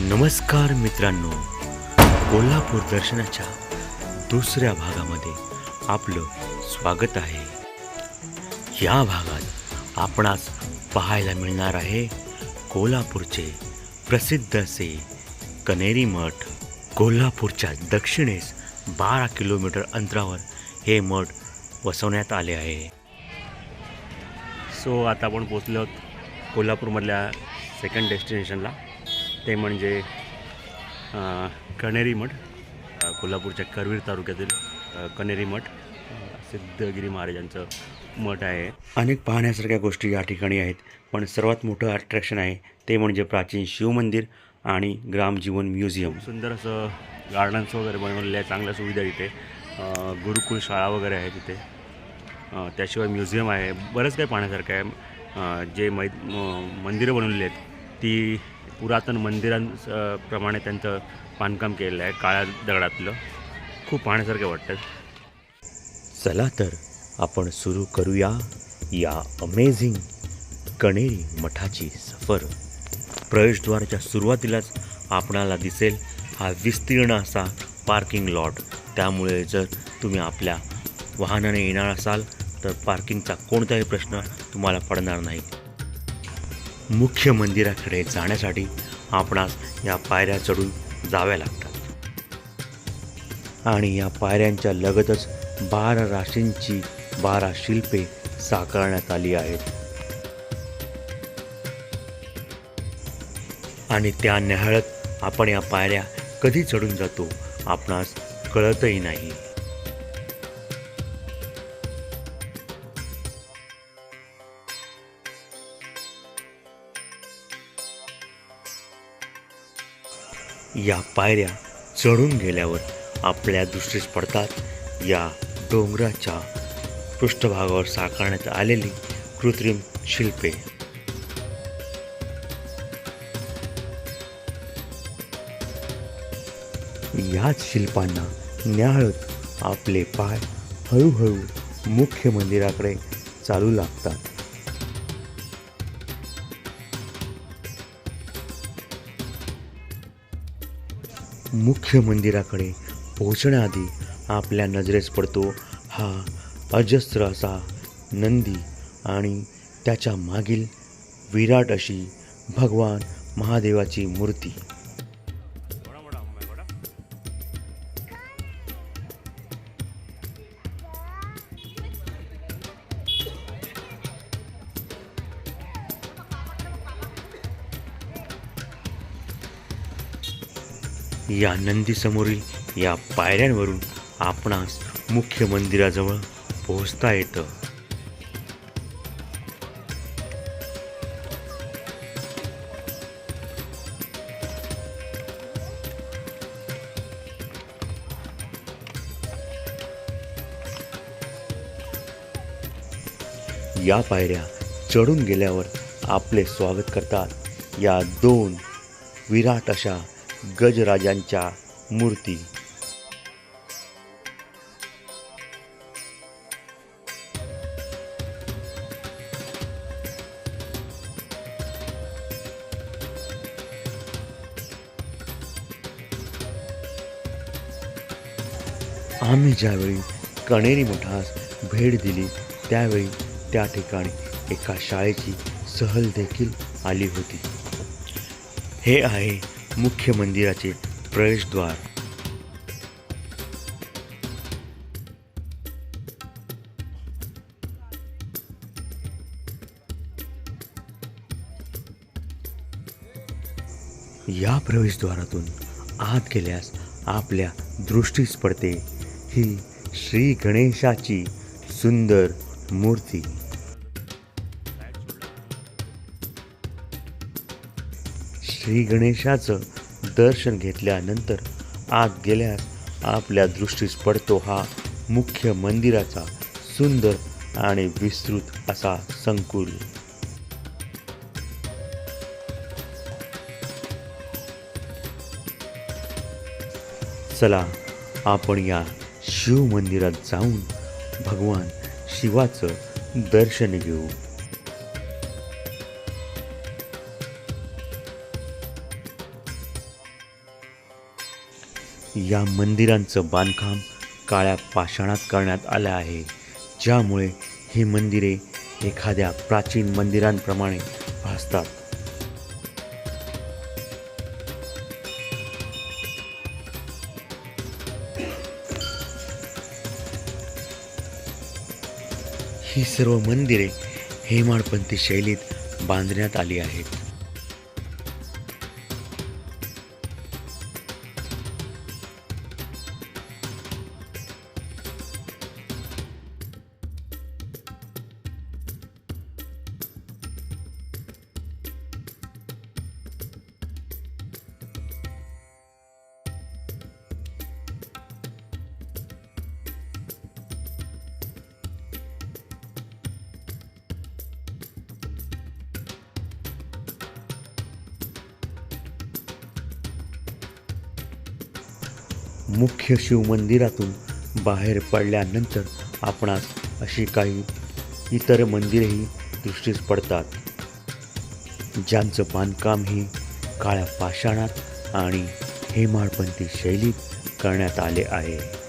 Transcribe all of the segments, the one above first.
नमस्कार मित्रांनो. कोल्हापूर दर्शनाच्या दुसऱ्या भागामध्ये आपलं स्वागत आहे. या भागात आपणास पाहायला मिळणार आहे कोल्हापूरचे प्रसिद्ध असे कनेरी मठ. कोल्हापूरच्या दक्षिणेस बारा किलोमीटर अंतरावर हे मठ वसवण्यात आले आहे. सो आता आपण पोचलो आहोत कोल्हापूरमधल्या सेकंड डेस्टिनेशनला ते म्हणजे कणेरी मठ कोल्हापूरच्या करवीर तालुक्यातील कणेरी मठ सिद्धगिरी महाराजांचं मठ आहे. अनेक पाहण्यासारख्या गोष्टी या ठिकाणी आहेत पण सर्वात मोठं अट्रॅक्शन आहे ते म्हणजे प्राचीन शिवमंदिर आणि ग्रामजीवन म्युझियम. सुंदर असं गार्डन्स वगैरे बनवलेले आहे चांगल्या सुविधा इथे गुरुकुल शाळा वगैरे आहे तिथे. त्याशिवाय म्युझियम आहे. बरंच काही पाहण्यासारखं आहे. जे मै मंदिरं बनवलेली आहेत ती पुरातन मंदिरांप्रमाणे त्यांचं बांधकाम केलेलं आहे काळ्या दगडातलं. खूप पाहण्यासारखं वाटतं. चला तर आपण सुरू करूया या अमेझिंग कणेरी मठाची सफर. प्रवेशद्वाराच्या सुरुवातीलाच आपणाला दिसेल हा विस्तीर्ण असा पार्किंग लॉट त्यामुळे जर तुम्ही आपल्या वाहनाने येणार असाल तर पार्किंगचा कोणताही प्रश्न तुम्हाला पडणार नाही. मुख्य मंदिराकडे जाण्यासाठी आपणास या पायऱ्या चढून जाव्या लागतात. आणि या पायऱ्यांच्या लगतच बारा राशींची बारा शिल्पे साकारण्यात आली आहेत. आणि त्या न्याहाळत आपण या पायऱ्या कधी चढून जातो आपणास कळतही नाही. या पायऱ्या चढून गेल्यावर आपल्या दृष्टीस पडतात. या डोंगराच्या पृष्ठभागावर साकारण्यात आलेली कृत्रिम शिल्पे. याच शिल्पांना न्याहळत आपले पाय हळूहळू मुख्य मंदिराकडे चालू लागतात. मुख्य मंदिराकडे पोहोचण्याआधी आपल्या नजरेस पडतो हा अजस्र असा नंदी आणि त्याच्या मागील विराट अशी भगवान महादेवाची मूर्ती. या नंदीसमोरील या पायऱ्यांवरून आपणास मुख्य मंदिराजवळ पोहोचता येतं. या पायऱ्या चढून गेल्यावर आपले स्वागत करतात या दोन विराट अशा गजराजांच्या मूर्ती. आम्ही ज्यावेळी कणेरी मठास भेट दिली त्यावेळी त्या ठिकाणी एका शाळेची सहल देखील आली होती. हे आहे मुख्य मंदिराचे प्रवेशद्वार. या प्रवेशद्वारातून आत गेल्यास आपल्या दृष्टीस पडते ही श्री गणेशाची सुंदर मूर्ती. श्री गणेशाचं दर्शन घेतल्यानंतर आत गेल्यास आपल्या दृष्टीस पडतो हा मुख्य मंदिराचा सुंदर आणि विस्तृत असा संकुल. चला आपण या शिव मंदिरात जाऊन भगवान शिवाचं दर्शन घेऊ. या मंदिरांचं बांधकाम काळ्या पाषाणात करण्यात आलं आहे. ज्यामुळे ही मंदिरे एखाद्या प्राचीन मंदिरांप्रमाणे भासतात. ही सर्व मंदिरे हेमाडपंथी शैलीत बांधण्यात आली आहेत. मुख्य शिवमंदिरातून बाहेर पडल्यानंतर आपणास अशी काही इतर मंदिरेही दृष्टीस पडतात. ज्यांचं बांधकाम हे काळ्या पाषाणात आणि हेमाडपंथी शैलीत करण्यात आले आहे.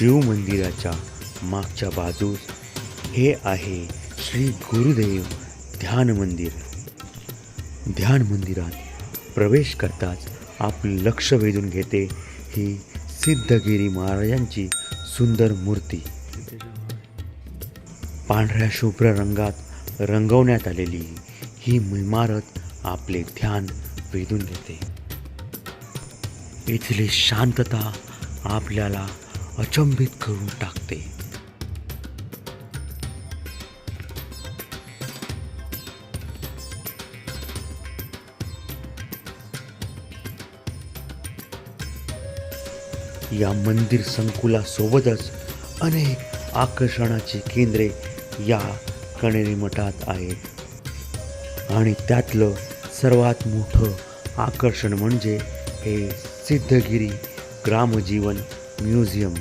शिवमंदिराच्या मागच्या बाजूस हे आहे श्री गुरुदेव ध्यान मंदिर. ध्यान मंदिरात प्रवेश करताच आपले लक्ष वेधून घेते ही सिद्धगिरी महाराजांची सुंदर मूर्ती. पांढऱ्या शुभ्र रंगात रंगवण्यात आलेली ही इमारत आपले ध्यान वेधून घेते. इथली शांतता आपल्याला अचंबित करून टाकते. या मंदिर संकुलासोबतच अनेक आकर्षणाची केंद्रे या कणेरी मठात आहेत. आणि त्यातलं सर्वात मोठं आकर्षण म्हणजे हे सिद्धगिरी ग्रामजीवन म्युझियम.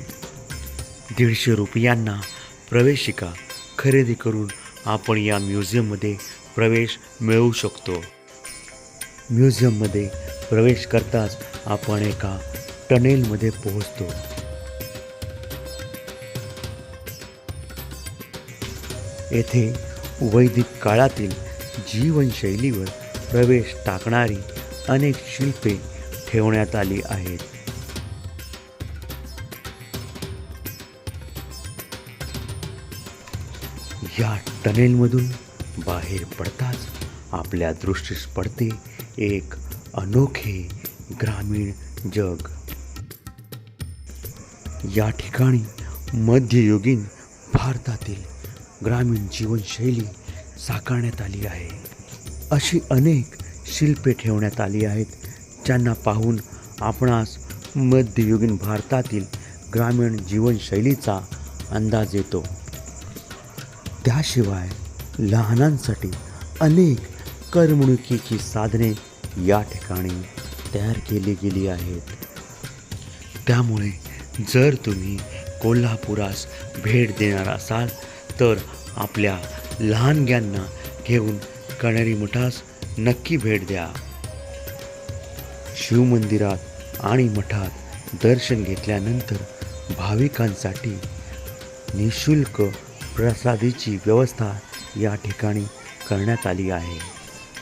दीडशे रुपयांना प्रवेशिका खरेदी करून आपण या म्युझियममध्ये प्रवेश मिळवू शकतो. म्युझियममध्ये प्रवेश करताच आपण एका टनेलमध्ये पोहोचतो. येथे वैदिक काळातील जीवनशैलीवर प्रवेश टाकणारी अनेक शिल्पे ठेवण्यात आली आहेत. या टनेलमधून बाहेर पडताच आपल्या दृष्टीस पडते एक अनोखे ग्रामीण जग. या ठिकाणी मध्ययुगीन भारतातील ग्रामीण जीवनशैली साकारण्यात आली आहे. अशी अनेक शिल्पे ठेवण्यात आली आहेत ज्यांना पाहून आपणास मध्ययुगीन भारतातील ग्रामीण जीवनशैलीचा अंदाज येतो. त्याशिवाय लहानांसाठी अनेक करमणुकीची साधने या ठिकाणी तयार केली गेली आहेत. त्यामुळे जर तुम्ही कोल्हापुरास भेट देणार असाल तर आपल्या लहानग्यांना घेऊन कणेरी मठास नक्की भेट द्या. शिवमंदिरात आणि मठात दर्शन घेतल्यानंतर भाविकांसाठी निशुल्क प्रसादीची व्यवस्था या ठिकाणी करण्यात आली आहे.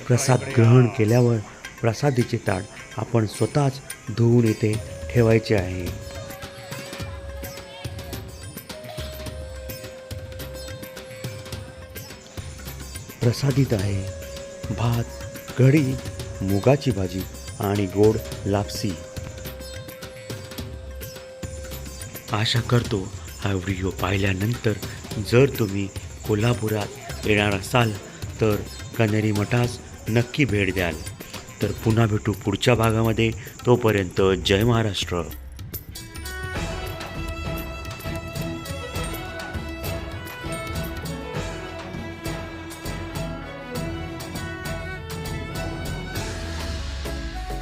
प्रसाद ग्रहण केल्यावर प्रसादीचे ताट आपण स्वतःच धुवून येथे ठेवायचे आहे. प्रसादित आहे भात कढी मुगाची भाजी आणि गोड लापसी. आशा करतो हा व्हिडिओ पाहिल्यानंतर जर तुम्ही कोल्हापुरात येणार असाल तर कनेरी मठास नक्की भेट द्याल. तर पुन्हा भेटू पुढच्या भागामध्ये. तोपर्यंत जय महाराष्ट्र.